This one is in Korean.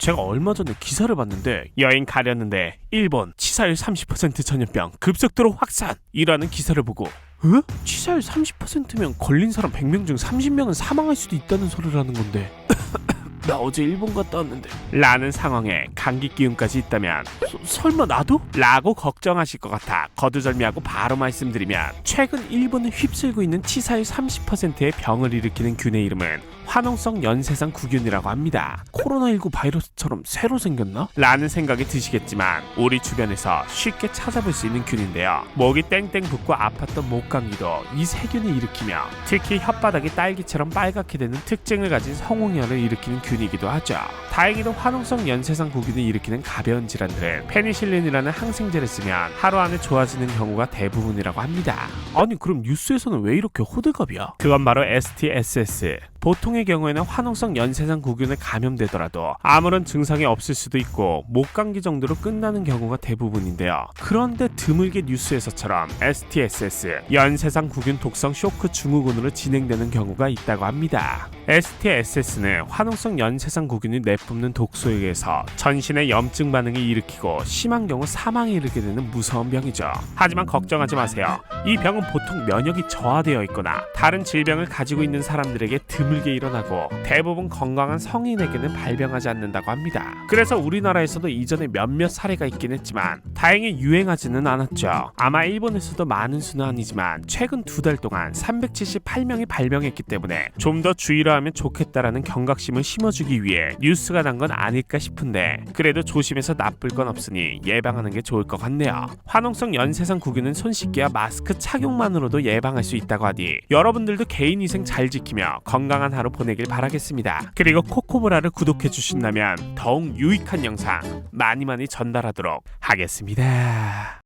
제가 얼마 전에 기사를 봤는데 여행 가려는데 일본 치사율 30% 전염병 급속도로 확산이라는 기사를 보고 어? 치사율 30%면 걸린 사람 100명 중 30명은 사망할 수도 있다는 소리를 하는 건데 나 어제 일본 갔다 왔는데 라는 상황에 감기 기운까지 있다면 서- 설마 나도? 라고 걱정하실 것 같아 거두절미하고 바로 말씀드리면 최근 일본을 휩쓸고 있는 치사율 30%의 병을 일으키는 균의 이름은 화농성 연쇄상 구균이라고 합니다. 코로나19 바이러스처럼 새로 생겼나? 라는 생각이 드시겠지만 우리 주변에서 쉽게 찾아볼 수 있는 균인데요. 목이 땡땡 붓고 아팠던 목 감기도 이 세균이 일으키며 특히 혓바닥이 딸기처럼 빨갛게 되는 특징을 가진 성홍열을 일으키는 균이기도 하죠. 다행히도 화농성 연쇄상 구균을 일으키는 가벼운 질환들은 페니실린이라는 항생제를 쓰면 하루 안에 좋아지는 경우가 대부분이라고 합니다. 아니 그럼 뉴스에서는 왜 이렇게 호들갑이야? 그건 바로 STSS. 보통의 경우에는 화농성 연쇄상 구균에 감염되더라도 아무런 증상이 없을 수도 있고 목감기 정도로 끝나는 경우가 대부분인데요. 그런데 드물게 뉴스에서처럼 STSS 연쇄상 구균 독성 쇼크 증후군으로 진행되는 경우가 있다고 합니다. STSS는 화농성 연쇄상 구균이 내뿜는 독소에 의해서 전신에 염증 반응이 일으키고 심한 경우 사망에 이르게 되는 무서운 병이죠. 하지만 걱정하지 마세요. 이 병은 보통 면역이 저하되어 있거나 다른 질병을 가지고 있는 사람들에게 드물게 일어나고 대부분 건강한 성인에게는 발병하지 않는다고 합니다. 그래서 우리나라에서도 이전에 몇몇 사례가 있긴 했지만 다행히 유행하지는 않았죠. 아마 일본에서도 많은 수는 아니지만 최근 두 달 동안 378명이 발병했기 때문에 좀 더 주의를 하면 좋겠다라는 경각심을 심어주기 위해 뉴스가 난 건 아닐까 싶은데 그래도 조심해서 나쁠 건 없으니 예방하는 게 좋을 것 같네요. 화농성 연쇄상 구균은 손 씻기와 마스크 착용만으로도 예방할 수 있다고 하니 여러분들도 개인 위생 잘 지키며 건강한 하루 보내길 바라겠습니다. 그리고 코코브라를 구독해 주신다면 더욱 유익한 영상 많이 많이 전달하도록 하겠습니다.